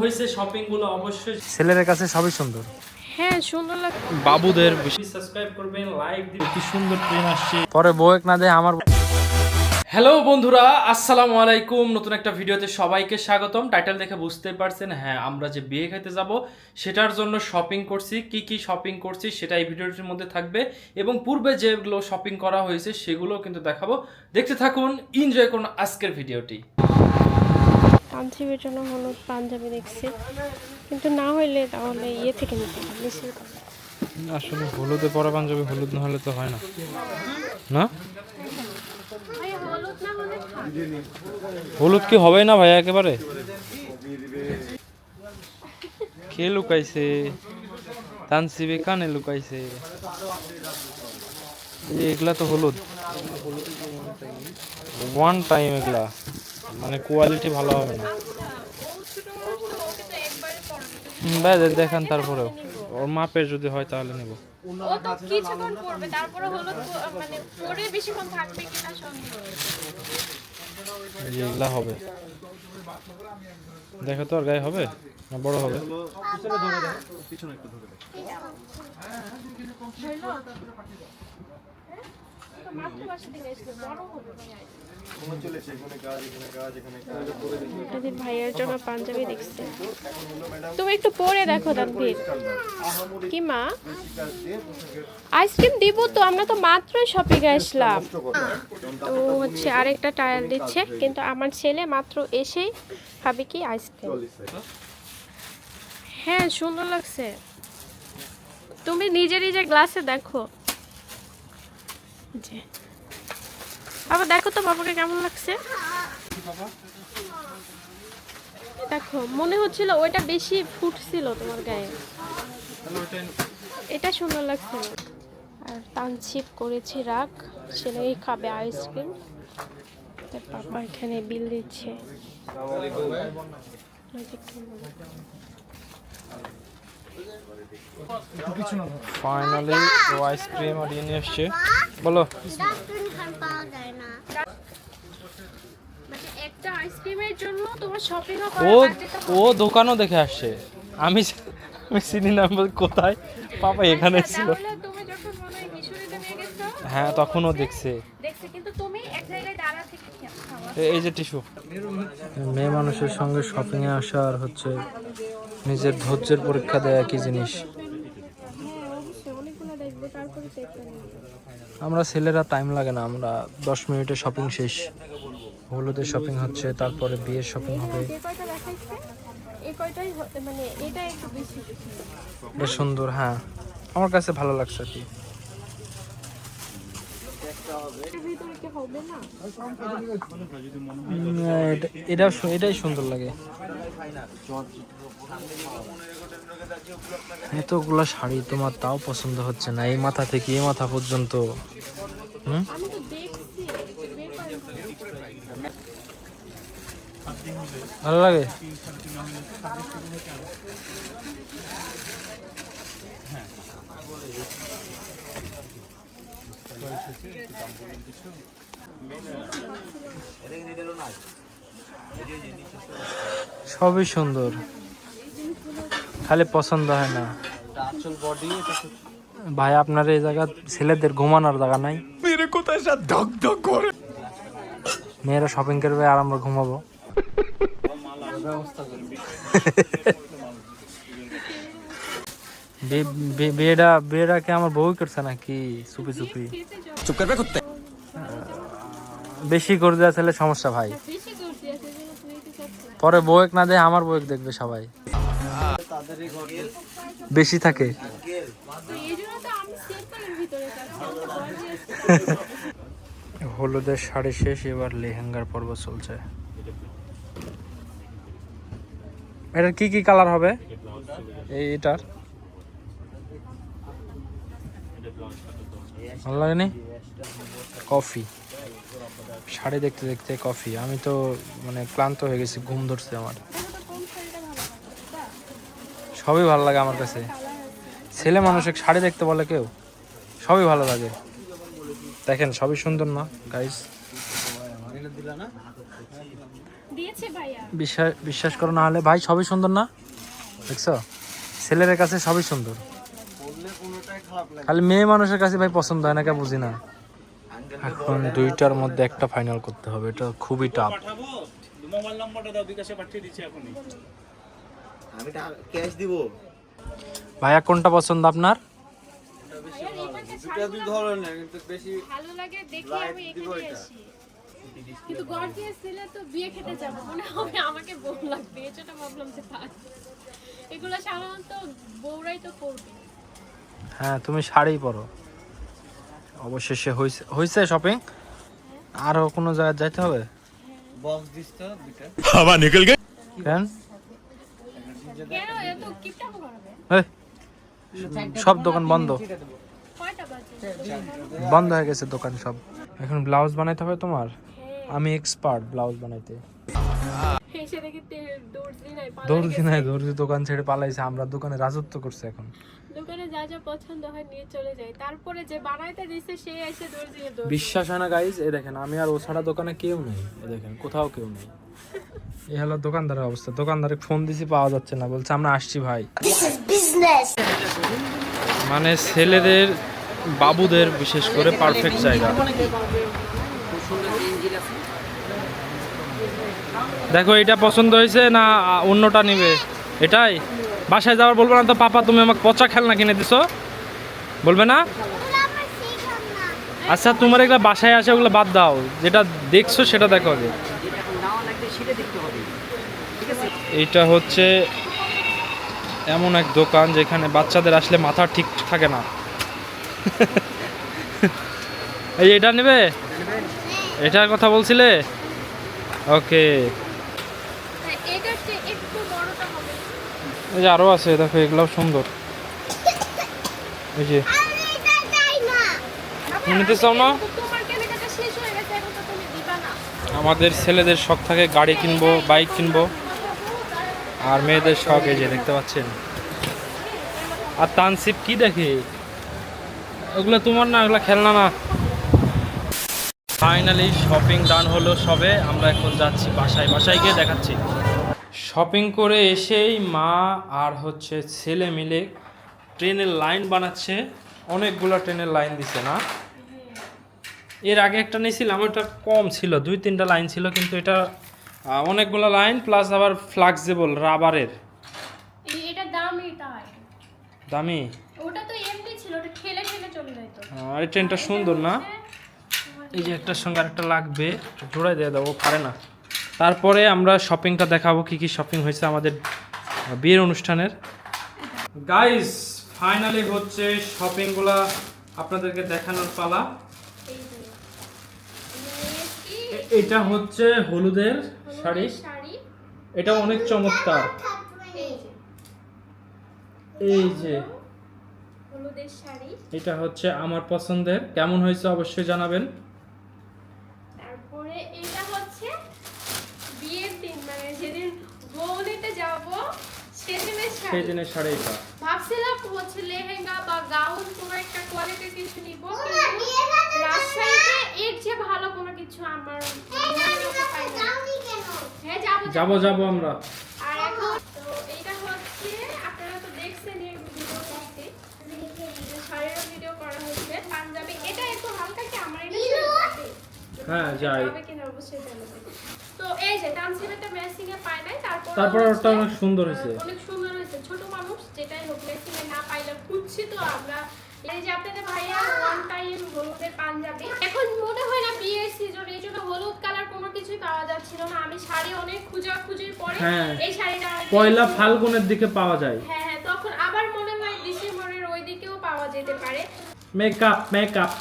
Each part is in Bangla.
হয়েছে শপিংগুলো অবশ্যই ছেলের কাছে সবই সুন্দর। হ্যাঁ সুন্দর লাগে বাবুদের সাবস্ক্রাইব করবেন লাইক দিবেন। কি সুন্দর ট্রেন আসছে। পরে বউক না দেয় আমার হ্যালো বন্ধুরা আসসালামু আলাইকুম। নতুন একটা ভিডিওতে সবাইকে স্বাগতম। টাইটেল দেখে বুঝতে পারছেন হ্যাঁ আমরা যে বিয়ে খেতে যাব সেটার জন্য শপিং করছি। কি কি শপিং করছি সেটা এই ভিডিওটির মধ্যে থাকবে। এবং পূর্বে যেগুলো শপিং করা হয়েছে সেগুলো কিন্তু দেখাবো। দেখতে থাকুন এনজয় করুন আজকের ভিডিওটি। পাঞ্জাবির জন্য হলুদ পাঞ্জাবি দেখছি। কিন্তু না হইলে তাহলে ইয়ে থেকে নিতে আসলে হলুদে পরা পাঞ্জাবি, হলুদ না হলে তো হয় না। না? হলুদ কি হবে না ভাই একেবারে? কে লুকাইছে? তানসিবে কানে লুকাইছে? এগুলা তো হলুদ। ওয়ান টাইম এগুলা। মানে কোয়ালিটি ভালো হবে না। ভাই দেখান তারপরেও। ওর মাপের যদি হয় তাহলে নেব। কিছুক্ষণ পরবে তারপরে মানে পরে বেশিক্ষণ থাকবে কিনা সন্দেহ এগুলা হবে। দেখো তো আর গায়ে হবে না বড় হবে? এদের ভাইয়ের জন্য পাঞ্জাবি দেখছি। তুমি একটু পরে দেখো তানভীর। কি মা? আইসক্রিম দিব তো আমরা তো মাত্রই শপিং আসলাম। তো হচ্ছে আরেকটা টায়ার দিচ্ছে কিন্তু আমার ছেলে মাত্র এসেই ভাবে কি আইসক্রিম। হ্যাঁ সুন্দর লাগছে। তুমি নিজে নিজে গ্লাসে দেখো। যে আবার দেখো তো বাবাকে কেমন লাগছে। দেখো, মনে হচ্ছিল ওইটা বেশি ফুটছিল তোমার গায়ে। এটা সুন্দর লাগছে আর তানছিপ করেছি রাখ ছেলেই খাবে আইসক্রিম। পাপা এখানে বিল দিচ্ছে। ফাইনালি ও আইসক্রিম আর নিয়ে এসছে বলো মানে একটা আইসক্রিমের জন্য তোমার শপিং ও ও দোকানও দেখে আসছে। আমি আমি চিনি না বল কোথায়? পাপা এখানে ছিল। তুমি যখন মনে হয় কিশোরীতে নিয়ে গেছো হ্যাঁ তখনও দেখছে। দেখছি কিন্তু তুমি এক জায়গায় দাঁড়া থেকে খাওয়া এ- এই যে টিস্যু। মেয়ে মানুষের সঙ্গে শপিং এ আসা আর হচ্ছে নিজের ধৈর্যের পরীক্ষা দেয় একই জিনিস। আমরা ছেলেরা টাইম লাগে না আমরা দশ মিনিটে শপিং শেষ। হলুদের শপিং হচ্ছে তারপরে বিয়ের শপিং হবে। মানে সুন্দর হ্যাঁ। আমার কাছে ভালো লাগছে আর কি এটার ভিতরে কি হবে না উম, এটা- এটাই সুন্দর লাগে। এতগুলা শাড়ি তোমার তাও পছন্দ হচ্ছে না, এই মাথা থেকে এই মাথা পর্যন্ত। হুম? ভালো লাগে? সবই সুন্দর। খালি পছন্দ হয় না। ভাই আপনার এই জায়গা ছেলেদের ঘুমানোর জায়গা নাই? মেয়েরা শপিং করবে আর আমরা ঘুমাবো। বে- বে- বিয়েটা বিয়েটা কি আমার বউ করছে নাকি চুপি চুপি বেশি করে দেওয়া ছেলে সমস্যা ভাই। চাচ্ছিস পরে বউক না দেয় আমার বউক দেখবে সবাই। বেশি থাকে। হলুদের শাড়ি শেষ এবার লেহেঙ্গার পর্ব চলছে। এটার কি কি কালার হবে? এই এটার ভালো লাগেনি? কফি। শাড়ি দেখতে দেখতে কফি। আমি তো মানে ক্লান্ত হয়ে গেছি ঘুম ধরছে আমার। সবই ভালো লাগে আমার কাছে। ছেলে মানুষের শাড়ি দেখতে বলে কেউ? সবই ভালো লাগে। দেখেন সবই সুন্দর না গাইস বিশ্বাস বিশ্বাস করো না হলে। ভাই সবই সুন্দর না? দেখছ? ছেলের কাছে সবই সুন্দর। খালি মেয়ে মানুষের কাছে ভাই পছন্দ হয় না কে বুঝি না। এখন দুইটার মধ্যে একটা ফাইনাল করতে হবে এটা খুবই টাফ মোবাইল নাম্বারটা দাও বিকাশে পাঠিয়ে দিচ্ছি এখনই আমি ক্যাশ দিব ভাইয়া কোনটা পছন্দ আপনার? দুটা দুই ধরনের কিন্তু বেশি ভালো লাগে দেখে আমি এখানে আসি। কিন্তু গর্জিয়াস ছেলে তো বিয়ে খেতে যাব মনে হবে আমাকে বউ লাগবে এই ভাবলাম যে থাক এগুলো সাধারণত বউরাই তো করবে। হ্যাঁ তুমি শাড়ি পরো। অবশেষে হয়েছে হয়েছে শপিং আরও কোনো জায়গায় যাইতে হবে? বক্স দিস তো দুটা কেন? কেন এত কিপটা করাবে? সব দোকান বন্ধ। বন্ধ হয়ে গেছে দোকান সব। এখন ব্লাউজ বানাইতে হবে তোমার? আমি এক্সপার্ট ব্লাউজ বানাইতে। দেখি দর্জি নাই দর্জি নাই দর্জি দোকান ছেড়ে পালাইছে আমরা দোকানে রাজত্ব করছে এখন। দোকানে যা যা পছন্দ হয় নিয়ে চলে যায়। তারপরে যে বানাইতে দিছে সে এসে দর্জি দর্জি। বিশ্বাস হয় না গাইজ এ দেখেন আমি আর ও ছাড়া দোকানে কেউ নেই এ দেখেন কোথাও কেউ নেই। এই হলো দোকানদারের অবস্থা। দোকানদারে ফোন দিছি পাওয়া যাচ্ছে না বলছে আমরা আসছি ভাই। মানে ছেলেদের বাবুদের বিশেষ করে পারফেক্ট জায়গা। দেখো, এটা পছন্দ হয়েছে না অন্যটা নিবে? এটাই? বাসায় যাওয়ার বলব না তো, পাপা, তুমি আমাকে পচা খেলনা কিনে দিছো? বলবে না? আচ্ছা তোমার এগুলো বাসায় আসে, ওগুলো বাদ দাও। যেটা দেখছ, সেটা দেখো আগে। এইটা হচ্ছে এমন এক দোকান যেখানে বাচ্চাদের আসলে মাথা ঠিক থাকে না। এই, এটা নেবে? এটার কথা বলছিলে? ওকে হ্যাঁ, এটার চেয়ে একটু বড়টা হবে এই যে আরও আছে, দেখো, এগুলাও সুন্দর। চাও না? আমাদের ছেলেদের শখ থাকে গাড়ি কিনবো, বাইক কিনবো। আর মেয়েদের শখ, এই যে দেখতে পাচ্ছেন। আর তানসিপ কি দেখে? ওগুলো তোমার না, ওগুলো খেলনা না। ফাইনালি শপিং ডান হলো সবে। আমরা এখন যাচ্ছি বাসায়। বাসায় গিয়ে দেখাচ্ছি। শপিং করে এসেই মা আর হচ্ছে ছেলে মিলে ট্রেনের লাইন বানাচ্ছে। অনেকগুলো ট্রেনের লাইন দিছে না? এর আগে একটা নিয়েছিলাম ওটা কম ছিল দুই তিনটা লাইন ছিল কিন্তু এটা অনেকগুলো লাইন প্লাস আবার ফ্লাক্সিবল রাবারের। এই এটার দামই তাই। দামি? ওটা তো এমনি ছিল ওটা ঠেলে ঠেলে চলে যেত এই ট্রেনটা সুন্দর না? এই যে একটার সঙ্গে আরেকটা লাগবে জোড়াই দিয়ে দেবো পারে না। তারপরে আমরা শপিংটা দেখাবো কি কি শপিং হয়েছে আমাদের বিয়ের অনুষ্ঠানের। গাইস ফাইনালি হচ্ছে শপিংগুলা আপনাদেরকে দেখানোর পালা। এটা হচ্ছে হলুদের শাড়ি। এটা অনেক চমৎকার। এই যে এই যে। হলুদের শাড়ি। এটা হচ্ছে আমার পছন্দের। কেমন হয়েছে অবশ্যই জানাবেন তারপরে এটা হচ্ছে বিয়ের দিন মানে যেদিন বৌনিতে যাব সেদিনের সেই শাড়ি দিনের শাড়ি এটা ভাবছিলাম হচ্ছে লেহেঙ্গা বা গাউন কোনো একটা কোয়ালিটির কিছু নিব। রাজশাহীতে এর চেয়ে ভালো কোনো কিছু আমার হতে হ্যাঁ যাব যাব। যাব আমরা। আর এখন তো এইটা হচ্ছে আপনারা তো দেখছেন এর ভিডিও করতে শাড়ির ভিডিও করা হচ্ছে। পাঞ্জাবি এটা একটু হালকা কি আমার এটা? হ্যাঁ যাই। অবশ্যই তো এই যে ম্যাচিং এ পাই নাই তারপর তারপর ওটা অনেক সুন্দর হয়েছে। অনেক সুন্দর হয়েছে ছোট মানুষ যেটাই হোক ম্যাচিং এ না পাইলে খুঁজছি তো আমরা এই যে আপনাদের ভাইয়া ওয়ান টাইম হলুদের পাঞ্জাবি। এখন মনে হয় না বিয়ের সিজন এই জন্য হলুদ কালার কোনো কিছুই পাওয়া যাচ্ছিল না। আমি শাড়ি অনেক খুঁজা খুঁজির পরে হ্যাঁ। এই শাড়িটা পয়লা ফাল্গুনের দিকে পাওয়া যায়। হ্যাঁ হ্যাঁ তখন আবার মনে হয় ডিসেম্বরের ওই দিকেও পাওয়া যেতে পারে। মেকআপ মেকআপ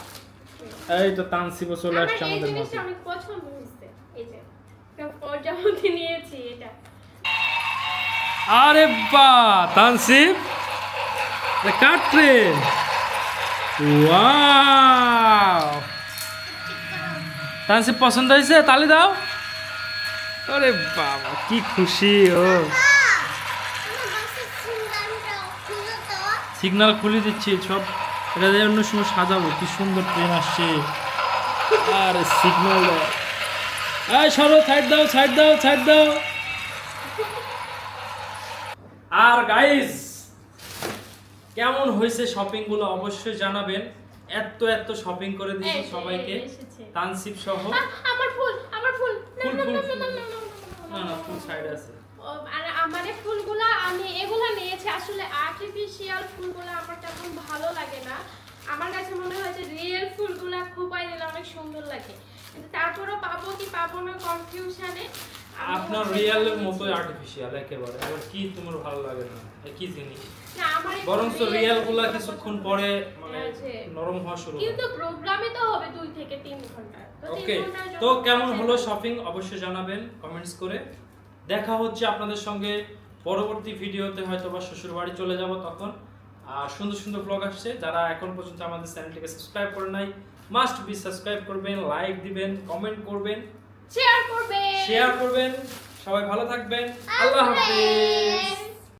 এই তো তানসিব চলে আমার আসছে এই আমাদের জিনিসটা মাঝে। অনেক পছন্দ হয়েছে এই যে একটা নিয়েছি এটা। আরে বা তানসিব ট্রেন তানসিব পছন্দ হয়েছে? তালি দাও। আরে বাবা, কি খুশি, ও। সিগনাল খুলে দিচ্ছি, সব এটা অন্য সময় সাজাবো, কি সুন্দর ট্রেন আসছে। আর সিগনাল এই সরো সাইড দাও সাইড দাও সাইড দাও। আর গাইস কেমন হয়েছে শপিংগুলো অবশ্যই জানাবেন। এত এত শপিং করে দিয়েছি সবাইকে। তানসিপ সহ। আমার ফুল আমার ফুল। না, ফুল, না, ফুল, না, না, না, না, না, না না ফুল সাইড আছে। আর আমার ফুলগুলা আমি এগুলা নিয়েছি। আসলে আর্টিফিশিয়াল ফুলগুলা আমার তেমন ভালো লাগে না। আমার কাছে মনে হয় যে রিয়েল ফুলগুলা খোপাই দিলে অনেক সুন্দর লাগে। কিন্তু তারপরও পাবো কি পাবো না কনফিউশনে আপনার রিয়েলের মতোই আর্টিফিশিয়াল একেবারে। আবার কি তোমার ভালো লাগে না? কি জিনিস? না বরং তো রিয়েলগুলা কিছুক্ষণ পরে মানে নরম হওয়া শুরু কিন্তু প্রোগ্রামে তো হবে দুই থেকে তিন ঘণ্টা। ওকে তো কেমন হলো শপিং অবশ্যই জানাবেন কমেন্টস করে। দেখা হচ্ছে আপনাদের সঙ্গে পরবর্তী ভিডিওতে হয়তো বা শ্বশুর বাড়ি চলে যাব তখন। আর সুন্দর সুন্দর ব্লগ আসছে। যারা এখন পর্যন্ত আমাদের চ্যানেলটিকে সাবস্ক্রাইব করে নাই মাস্ট বি সাবস্ক্রাইব করবেন লাইক দিবেন কমেন্ট করবেন। শেয়ার করবে শেয়ার করবেন। সবাই ভালো থাকবেন। আল্লাহ হাফেজ।